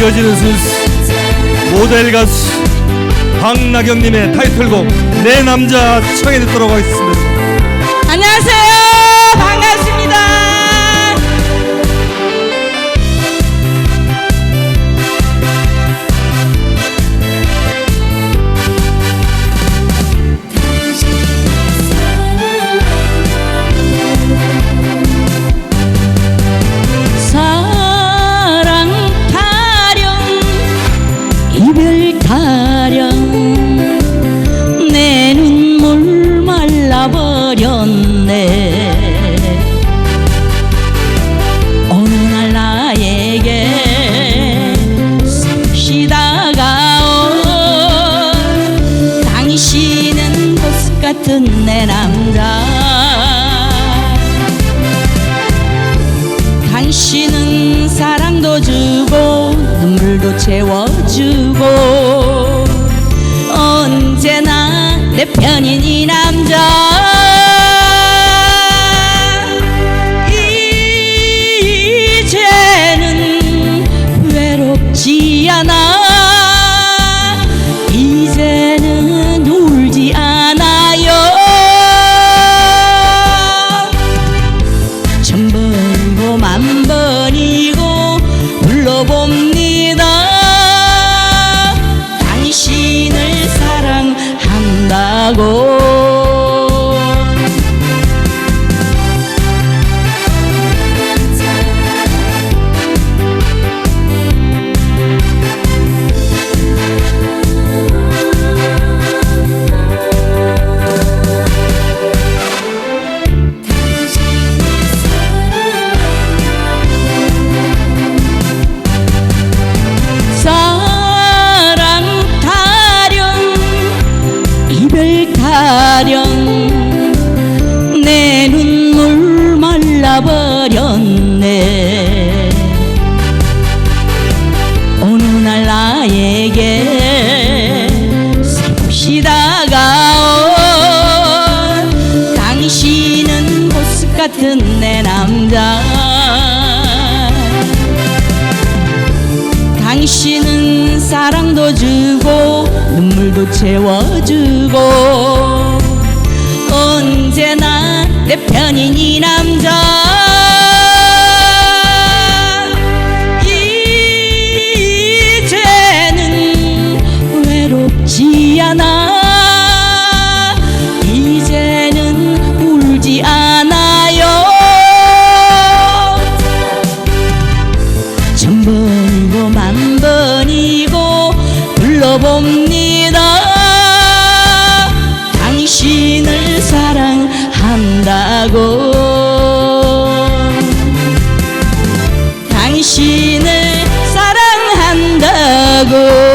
이어지는 순서 모델 가수 박나경님의 타이틀곡 내 남자 청해 듣도록 하겠습니다. 안녕하세요. 내 눈물 말라버렸네. 어느 날 나에게 다가온 당신은 보스 같은 내 남자. 당신은 사랑 내 편인 이 남자 말라버렸네. 어느 날 나에게 슬시 다가온 당신은 보스 같은 내 남자. 당신은 사랑도 주고 눈물도 채워주고 언제나 내 편인 이 남자 불러봅니다. 당신을 사랑한다고. 당신을 사랑한다고